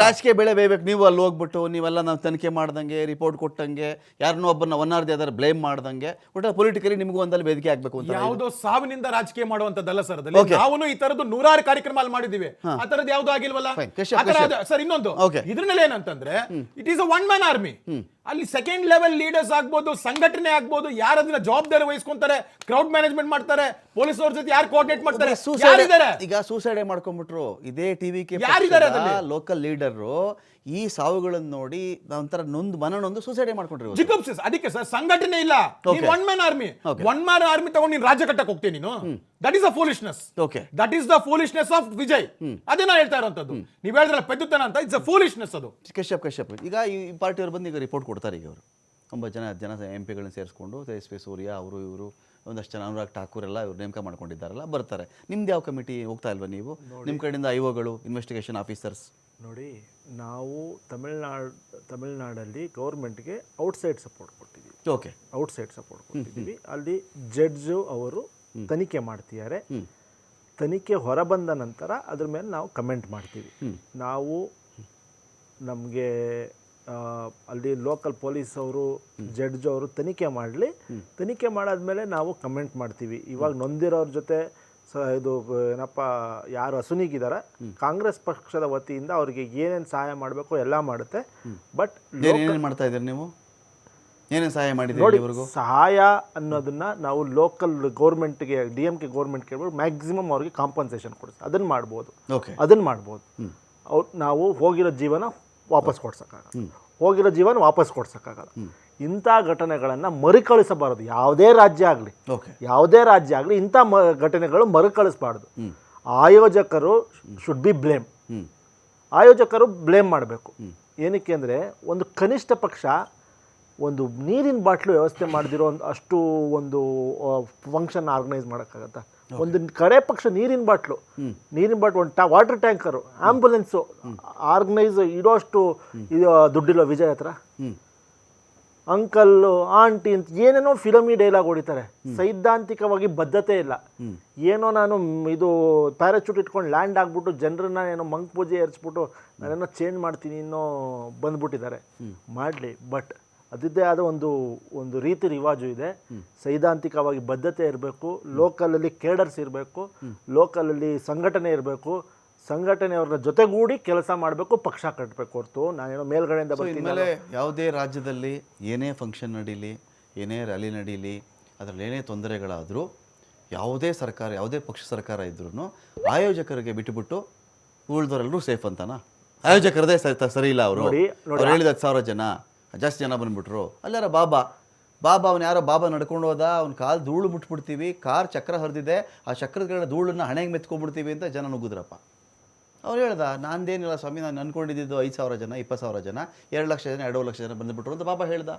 ರಾಜಕೀಯ ಬೆಳೆ ಬೇಯಬೇಕು ನೀವು ಅಲ್ಲಿ ಹೋಗ್ಬಿಟ್ಟು ನೀವೆಲ್ಲ ನಾವು ತನಿಖೆ ಮಾಡ್ದಂಗೆ ರಿಪೋರ್ಟ್ ಕೊಟ್ಟಂಗೆ ಯಾರನ್ನೋ ಒಬ್ಬನ ಒನ್ ಆರ್ ದಿ ಅದರ ಬ್ಲೇಮ್ ಮಾಡ್ದಂಗೆ ಒಟ್ಟ ಪೊಲಿಟಿಕಲಿ ನಿಮಗೂ ಒಂದಲ್ಲಿ ವೇದಿಕೆ ಆಗ್ಬೇಕು ಅಂತ ಯಾವುದೋ ಸಾವಿನಿಂದ ರಾಜಕೀಯ ಮಾಡುವಂತದ್ದಲ್ಲ ಸರ್. ನಾವು ಈ ತರದ್ದು ನೂರಾರು ಕಾರ್ಯಕ್ರಮ ಅಲ್ಲಿ ಮಾಡಿದೀವಿ ಆ ತರದ್ದು ಯಾವ್ದು ಆಗಿಲ್ವಲ್ಲ? ಸರ್ ಇನ್ನೊಂದು. ಇದ್ರಲ್ಲಿ ಏನಂತಂದ್ರೆ it is a one man army ಅಲ್ಲಿ ಸೆಕೆಂಡ್ ಲೆವೆಲ್ ಲೀಡರ್ಸ್ ಆಗ್ಬೋದು ಸಂಘಟನೆ ಆಗ್ಬೋದು ಯಾರು ಅದನ್ನ ಜವಾಬ್ದಾರಿ ವಹಿಸ್ಕೊಂತಾರೆ ಕ್ರೌಡ್ ಮ್ಯಾನೇಜ್ಮೆಂಟ್ ಮಾಡ್ತಾರೆ ಪೊಲೀಸ್ ಅವ್ರ ಜೊತೆ ಯಾರು ಕೋಆರ್ಡಿನೇಟ್ ಮಾಡ್ತಾರೆ ಈಗ ಸೂಸೈಡ್ ಮಾಡ್ಕೊಂಡ್ಬಿಟ್ರು ಇದೇ ಟಿವಿ ಕೆ ಯಾರಿದ್ದಾರೆ? ಲೋಕಲ್ ಲೀಡರು ಈ ಸಾವುಗಳನ್ನು ನೋಡಿ ಒಂಥರ ನೊಂದು ಮನನೊಂದು ಸೂಸೈಡ್ ಮಾಡ್ಕೊಂಡ್ರು ಅದಕ್ಕೆ ಸರ್ ಸಂಘಟನೆ ಇಲ್ಲ. One man army. One man army ತಗೊಂಡು ನೀನು ರಾಜ್ಯ ಕಟ್ಟಕ್ಕೆ ಹೋಗ್ತೀನಿ ನೀನು? That is a foolishness okay that is the foolishness of Vijay ಅದೇ ನಾ ಹೇಳ್ತಾ ಇರೋಂಥದ್ದು. ನೀವು ಹೇಳಿದ್ರಲ್ಲ ಪೆದ್ದುತನ ಅಂತ ಇಟ್ಸ್ ಅ ಫೂಲಿಶ್ನೆಸ್ ಅದು. ಕಶ್ಯಪ್ ಕಶ್ಯಪ್. ಈಗ ಈ ಪಾರ್ಟಿಯವರು ಬಂದು ಈಗ ರಿಪೋರ್ಟ್ ಕೊಡ್ತಾರೆ ಈಗ ಅವರು ಒಂಬತ್ತು ಜನ ಜನ ಎಂ ಪಿಗಳನ್ನ ಸೇರಿಸ್ಕೊಂಡು ತೇಜಸ್ವಿ ಸೂರ್ಯ ಅವರು ಇವರು ಒಂದಷ್ಟು ಜನ ಅನುರಾಗ್ ಠಾಕೂರ್ ಎಲ್ಲ ಇವ್ರು ನೇಮಕ ಮಾಡ್ಕೊಂಡಿದ್ದಾರಲ್ಲ ಬರ್ತಾರೆ. ನಿಮ್ದು ಯಾವ ಕಮಿಟಿ ಹೋಗ್ತಾ ಇಲ್ವಾ ನೀವು? ನಿಮ್ಮ ಕಡೆಯಿಂದ ಐ ಓಗಳು ಇನ್ವೆಸ್ಟಿಗೇಷನ್ ಆಫೀಸರ್ಸ್ ನೋಡಿ ನಾವು ತಮಿಳ್ನಾಡು ತಮಿಳ್ನಾಡಲ್ಲಿ ಗೌರ್ಮೆಂಟ್ಗೆ ಔಟ್ಸೈಡ್ ಸಪೋರ್ಟ್ ಕೊಟ್ಟಿದ್ದೀವಿ ಓಕೆ. ಔಟ್ಸೈಡ್ ಸಪೋರ್ಟ್ ಕೊಟ್ಟಿದ್ದೀವಿ ಅಲ್ಲಿ ಜಡ್ಜು ಅವರು ತನಿಖೆ ಮಾಡ್ತಿದ್ದಾರೆ. ತನಿಖೆ ಹೊರಬಂದ ನಂತರ ಅದ್ರ ಮೇಲೆ ನಾವು ಕಮೆಂಟ್ ಮಾಡ್ತೀವಿ. ನಾವು ನಮಗೆ ಅಲ್ಲಿ ಲೋಕಲ್ ಪೊಲೀಸ್ ಅವರು ಜಡ್ಜ್ ಅವರು ತನಿಖೆ ಮಾಡಲಿ. ತನಿಖೆ ಮಾಡಾದ್ಮೇಲೆ ನಾವು ಕಮೆಂಟ್ ಮಾಡ್ತೀವಿ. ಇವಾಗ ನೊಂದಿರೋರ ಜೊತೆ ಸ ಇದು ಏನಪ್ಪ ಯಾರು ಹಸುನಿಗಿದ್ದಾರೆ ಕಾಂಗ್ರೆಸ್ ಪಕ್ಷದ ವತಿಯಿಂದ ಅವರಿಗೆ ಏನೇನು ಸಹಾಯ ಮಾಡಬೇಕು ಎಲ್ಲ ಮಾಡುತ್ತೆ. ಬಟ್ ಏನೇನು ಮಾಡ್ತಾ ಇದ್ದೀರಿ ನೀವು? ಏನೇನು ಸಹಾಯ ಮಾಡಿದ್ದೀರಿ ಇವ್ರಿಗೂ ಸಹಾಯ ಅನ್ನೋದನ್ನ ನಾವು ಲೋಕಲ್ ಗೌರ್ಮೆಂಟ್ಗೆ ಡಿ ಎಂ ಕೆ ಗೌರ್ಮೆಂಟ್ ಕೇಳ್ಬೋದು ಮ್ಯಾಕ್ಸಿಮಮ್ ಅವ್ರಿಗೆ ಕಾಂಪನ್ಸೇಷನ್ ಕೊಡ್ತೀವಿ ಅದನ್ನು ಮಾಡ್ಬೋದು. ಓಕೆ ಅದನ್ನು ಮಾಡ್ಬೋದು. ಅವ್ರು ನಾವು ಹೋಗಿರೋ ಜೀವನ ವಾಪಸ್ ಕೊಡ್ಸೋಕ್ಕಾಗಲ್ಲ. ಹೋಗಿರೋ ಜೀವನ ವಾಪಸ್ ಕೊಡ್ಸೋಕ್ಕಾಗಲ್ಲ. ಇಂಥ ಘಟನೆಗಳನ್ನು ಮರುಕಳಿಸಬಾರದು. ಯಾವುದೇ ರಾಜ್ಯ ಆಗಲಿ ಓಕೆ. ಯಾವುದೇ ರಾಜ್ಯ ಆಗಲಿ ಇಂಥ ಮ ಘಟನೆಗಳು ಮರುಕಳಿಸಬಾರ್ದು. ಆಯೋಜಕರು ಶುಡ್ ಬಿ ಬ್ಲೇಮ್ ಆಯೋಜಕರು ಬ್ಲೇಮ್ ಮಾಡಬೇಕು. ಏನಕ್ಕೆ ಅಂದರೆ ಒಂದು ಕನಿಷ್ಠ ಪಕ್ಷ ಒಂದು ನೀರಿನ ಬಾಟ್ಲು ವ್ಯವಸ್ಥೆ ಮಾಡದಿರೋ ಒಂದು ಅಷ್ಟು ಒಂದು ಫಂಕ್ಷನ್ ಆರ್ಗನೈಸ್ ಮಾಡೋಕ್ಕಾಗತ್ತಾ? ಒಂದು ಕಡೆ ಪಕ್ಷ ನೀರಿನ ಬಾಟ್ಲು ನೀರಿನ ಬಾಟ್ಲು ಒಂದು ವಾಟರ್ ಟ್ಯಾಂಕರು ಆಂಬುಲೆನ್ಸು ಆರ್ಗನೈಸ್ ಇಡೋಷ್ಟು ಇದು ದುಡ್ಡಿಲ್ಲ ವಿಜಯ್ ಹತ್ರ? ಅಂಕಲ್ ಅಂಕಲ್ಲು ಆಂಟಿ ಅಂತ ಏನೇನೋ ಫಿಲಮಿ ಡೈಲಾಗ್ ಹೊಡಿತಾರೆ. ಸೈದ್ಧಾಂತಿಕವಾಗಿ ಬದ್ಧತೆ ಇಲ್ಲ. ಏನೋ ನಾನು ಇದು ಪ್ಯಾರಾಚೂಟ್ ಇಟ್ಕೊಂಡು ಲ್ಯಾಂಡ್ ಆಗ್ಬಿಟ್ಟು ಜನರನ್ನ ಏನೋ ಮಂಕ್ ಪೂಜೆ ಏರಿಸ್ಬಿಟ್ಟು ನಾನೇನೋ ಚೇಂಜ್ ಮಾಡ್ತೀನಿ ಇನ್ನೋ ಬಂದ್ಬಿಟ್ಟಿದ್ದಾರೆ. ಮಾಡಲಿ ಬಟ್ ಅದಿದ್ದೇ ಆದ ಒಂದು ಒಂದು ರೀತಿ ರಿವಾಜು ಇದೆ. ಸೈದ್ಧಾಂತಿಕವಾಗಿ ಬದ್ಧತೆ ಇರಬೇಕು ಲೋಕಲಲ್ಲಿ ಕೇಡರ್ಸ್ ಇರಬೇಕು ಲೋಕಲಲ್ಲಿ ಸಂಘಟನೆ ಇರಬೇಕು ಸಂಘಟನೆಯವ್ರನ್ನ ಜೊತೆಗೂಡಿ ಕೆಲಸ ಮಾಡಬೇಕು ಪಕ್ಷ ಕಟ್ಟಬೇಕು ಹೊರತು. ನಾನೇನೋ ಮೇಲ್ಗಡೆಯಿಂದ ಬರ್ತೀನಿ ಯಾವುದೇ ರಾಜ್ಯದಲ್ಲಿ ಏನೇ ಫಂಕ್ಷನ್ ನಡೀಲಿ ಏನೇ ರ್ಯಾಲಿ ನಡೀಲಿ ಅದರಲ್ಲಿ ಏನೇ ತೊಂದರೆಗಳಾದರೂ ಯಾವುದೇ ಸರ್ಕಾರ ಯಾವುದೇ ಪಕ್ಷ ಸರ್ಕಾರ ಇದ್ರೂ ಆಯೋಜಕರಿಗೆ ಬಿಟ್ಟುಬಿಟ್ಟು ಉಳಿದವರೆಲ್ಲರೂ ಸೇಫ್ ಅಂತಾನ? ಆಯೋಜಕರದೇ ಸರಿ ಸರಿ ಇಲ್ಲ ಅವ್ರು. ಹೇಳಿದ ಹತ್ತು ಸಾವಿರ ಜನ. ಜಾಸ್ತಿ ಜನ ಬಂದ್ಬಿಟ್ರು. ಅಲ್ಲಾರ ಬಾಬಾ. ಬಾಬಾ ಅವ್ನು ಯಾರೋ ಬಾಬಾ ನಡ್ಕೊಂಡು ಹೋದ ಅವ್ನ ಕಾಲು ಧೂಳು ಮುಟ್ಬಿಡ್ತೀವಿ ಕಾರ್ ಚಕ್ರ ಹರಿದಿದೆ ಆ ಚಕ್ರಗಳ ಧೂಳನ್ನ ಹಣೆಗೆ ಮೆತ್ಕೊಂಡ್ಬಿಡ್ತೀವಿ ಅಂತ ಜನ ನುಗ್ಗಿದ್ರಪ್ಪ. ಅವ್ರು ಹೇಳ್ದ ನಾನೇನಿಲ್ಲ ಸ್ವಾಮಿ ನಾನು ಅನ್ಕೊಂಡಿದ್ದು ಐದು ಸಾವಿರ ಜನ ಇಪ್ಪತ್ತು ಸಾವಿರ ಜನ ಎರಡು ಲಕ್ಷ ಜನ ಎರಡು ಲಕ್ಷ ಜನ ಬಂದುಬಿಟ್ರು ಅಂತ ಬಾಬಾ ಹೇಳ್ದ.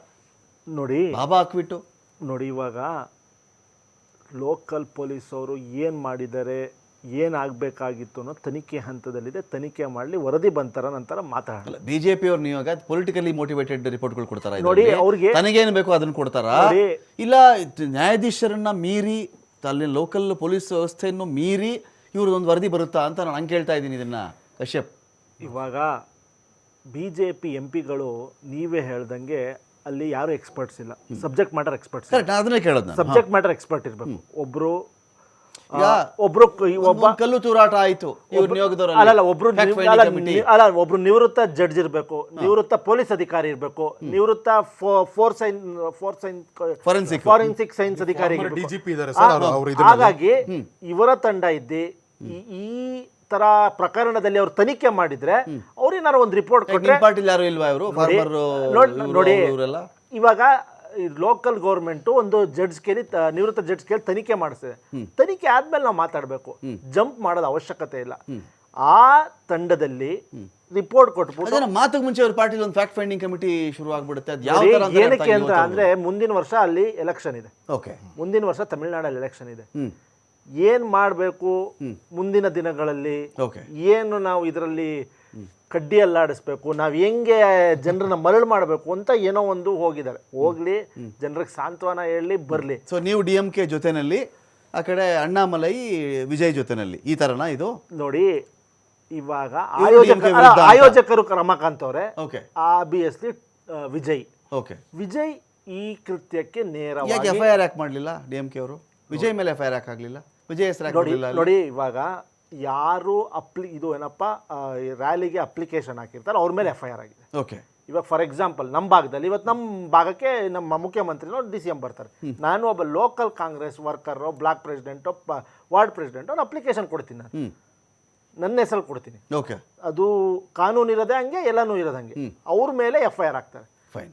ನೋಡಿ ಬಾಬಾ ಹಾಕ್ಬಿಟ್ಟು. ನೋಡಿ ಇವಾಗ ಲೋಕಲ್ ಪೊಲೀಸ್ ಅವರು ಏನು ಮಾಡಿದ್ದಾರೆ? ಏನಾಗಬೇಕಾಗಿತ್ತು ಅನ್ನೋ ತನಿಖೆ ಹಂತದಲ್ಲಿದೆ. ತನಿಖೆ ಮಾಡಲಿ ವರದಿ ಬಂತರ ನಂತರ ಮಾತಾಡಲ್ಲ ಬಿ ಜೆ ಪಿ ಅವ್ರ ನಿಯೋಗ ಪೊಲಿಟಿಕಲಿ ಮೋಟಿವೇಟೆಡ್ ರಿಪೋರ್ಟ್ಗಳು ಕೊಡ್ತಾರ ನೋಡಿ, ಅವ್ರಿಗೆ- ತನಗೇನು ಬೇಕೋ ಅದನ್ನು ಕೊಡ್ತಾರ? ಇಲ್ಲ ನ್ಯಾಯಾಧೀಶರನ್ನ ಮೀರಿ ಅಲ್ಲಿ ಲೋಕಲ್ ಪೊಲೀಸ್ ವ್ಯವಸ್ಥೆಯನ್ನು ಮೀರಿ ಇವ್ರದೊಂದು ವರದಿ ಬರುತ್ತಾ ಅಂತ ನಾನು ಹಂಗೆ ಕೇಳ್ತಾ ಇದ್ದೀನಿ ಇದನ್ನ. ಕಶ್ಯಪ್. ಇವಾಗ ಬಿ ಜೆ ಪಿ ಎಂ ಪಿಗಳು ನೀವೇ ಹೇಳ್ದಂಗೆ ಅಲ್ಲಿ ಯಾರು ಎಕ್ಸ್ಪರ್ಟ್ಸ್ ಇಲ್ಲ. ಸಬ್ಜೆಕ್ಟ್ ಮ್ಯಾಟರ್ ಎಕ್ಸ್ಪರ್ಟ್ಸ್ ಅದನ್ನೇ ಕೇಳೋದು ಸಬ್ಜೆಕ್ಟ್ ಮ್ಯಾಟರ್ ಎಕ್ಸ್ಪರ್ಟ್ ಇರಬೇಕು. ಈಗ ಒಬ್ರು ಒಬ್ಬ ಕಲ್ಲು ತೂರಾಟ ಆಯ್ತು ಇವ್ರ ಅಲ್ಲಲ್ಲ ಒಬ್ರು ಅಲ್ಲ, ಅಲ್ಲ ಒಬ್ರು ನಿವೃತ್ತ ಜಡ್ಜ್ ಇರಬೇಕು ನಿವೃತ್ತ ಪೊಲೀಸ್ ಅಧಿಕಾರಿ ಇರಬೇಕು ನಿವೃತ್ತ four sine four sine. Forensic science ಅಧಿಕಾರಿ ಡಿಜಿಪಿ. ಇದ್ದಾರೆ ಸರ್, ಅವ್ರು- ಆ, ಹಾಗಾಗಿ ಇವರ ತಂಡ ಇದ್ದಿ ಈ- ತರ ಪ್ರಕರಣದಲ್ಲಿ ಅವರು ತನಿಖೆ ಮಾಡಿದ್ರೆ ಅವ್ರೇನಾರು ಒಂದು ರಿಪೋರ್ಟ್ ಕೊಟ್ಟರೆ ಕೊಟ್ರೆ ಯಾರು ಇಲ್ವಾ ಇವರು? ನೋಡಿ, ನೋಡ್- ನೋಡಿ ಇವರೆಲ್ಲ? ಇವಾಗ ಲೋಕಲ್ ಗೌರ್ಮೆಂಟು ಒಂದು ಜಡ್ಜ್ ಕೇಳಿ ನಿವೃತ್ತ ಜಡ್ಜ್ ಕೇಳಿ ತನಿಖೆ ಮಾಡಿಸಿದೆ ತನಿಖೆ ಆದ್ಮೇಲೆ ನಾವು ಮಾತಾಡಬೇಕು. ಜಂಪ್ ಮಾಡೋದು ಅವಶ್ಯಕತೆ ಇಲ್ಲ. ಆ ತಂಡದಲ್ಲಿ ರಿಪೋರ್ಟ್ ಕೊಟ್ಬಿಟ್ಟು ಮಾತು ಮುಂಚೆ ಅವ್ರ ಪಾರ್ಟಿ ಒಂದು ಫ್ಯಾಕ್ಟ್ ಫೈಂಡಿಂಗ್ ಕಮಿಟಿ ಶುರು ಆಗ್ಬಿಡುತ್ತೆ. ಏನಕ್ಕೆ ಅಂತ ಅಂದ್ರೆ ಮುಂದಿನ ವರ್ಷ ಅಲ್ಲಿ ಎಲೆಕ್ಷನ್ ಇದೆ. ಓಕೆ ಮುಂದಿನ ವರ್ಷ ತಮಿಳುನಾಡಲ್ಲಿ ಎಲೆಕ್ಷನ್ ಇದೆ. ಏನ್ ಮಾಡಬೇಕು ಮುಂದಿನ ದಿನಗಳಲ್ಲಿ? ಏನು ನಾವು ಇದರಲ್ಲಿ ಕಡ್ಡಿ ಅಲ್ಲಾಡಿಸ್ಬೇಕು ನಾವು ಹೆಂಗೆ ಜನರನ್ನ ಮರಳು ಮಾಡಬೇಕು ಅಂತ ಏನೋ ಒಂದು ಹೋಗಿದ್ದಾರೆ. ಹೋಗ್ಲಿ ಜನರಿಗೆ ಸಾಂತ್ವನ ಹೇಳಿ ಬರಲಿ. ಸೊ ನೀವು ಡಿ ಎಂ ಕೆ ಜೊತೆನಲ್ಲಿ ಆ ಕಡೆ ಅಣ್ಣಾಮಲೈ ವಿಜಯ್ ಜೊತೆನಲ್ಲಿ ಈ ತರನಾ ಇದು? ನೋಡಿ ಇವಾಗ ಇವ್ರು ಆಯೋಜಕ DMK ಅಲ್ಲ, ವಿರುದ್ಧ ಅಂತ. ಆಯೋಜಕರು ರಮಾಕಾಂತ್ ಅವರೇ okay obviously Vijay. Okay Vijay ಈ ಕೃತ್ಯಕ್ಕೆ ನೇರ ನೇರವಾಗಿ ಎಫ್ ಐ ಆರ್ ಯಾಕೆ ಮಾಡಲಿಲ್ಲ ಡಿ ಎಂ ಕೆ ಅವರು? ವಿಜಯ್ ಮೇಲೆ ಎಫ್ ಐ ಆರ್ ಯಾಕೆ ಆಗಲಿಲ್ಲ? ವಿಜಯ್ ನೋಡಿ ನೋಡಿ ಇವಾಗ ಯಾರು ಅಪ್ಲಿ ಇದು ಏನಪ್ಪ ರ್ಯಾಲಿಗೆ ಅಪ್ಲಿಕೇಶನ್ ಹಾಕಿರ್ತಾರೆ ಅವ್ರ ಮೇಲೆ ಎಫ್ ಐ ಆರ್ ಆಗಿದೆ. ಓಕೆ ಇವಾಗ ಫಾರ್ ಎಕ್ಸಾಂಪಲ್ ನಮ್ಮ ಭಾಗದಲ್ಲಿ ಇವತ್ತು ನಮ್ಮ ಭಾಗಕ್ಕೆ ನಮ್ಮ ಮುಖ್ಯಮಂತ್ರಿನೋ ಡಿ ಸಿ ಎಂ ಬರ್ತಾರೆ. ನಾನು ಒಬ್ಬ local Congress worker block president ward president ಅವ್ರು ಅಪ್ಲಿಕೇಶನ್ ಕೊಡ್ತೀನಿ ನಾನು. ನನ್ನ ಹೆಸರು ಕೊಡ್ತೀನಿ. ಓಕೆ ಅದು ಕಾನೂನು ಇರೋದೇ ಹಂಗೆ ಎಲ್ಲನೂ ಇರೋದಂಗೆ ಹಂಗೆ. ಅವ್ರ ಮೇಲೆ ಎಫ್ ಐ ಆರ್ ಆಗ್ತಾರೆ ಫೈನ್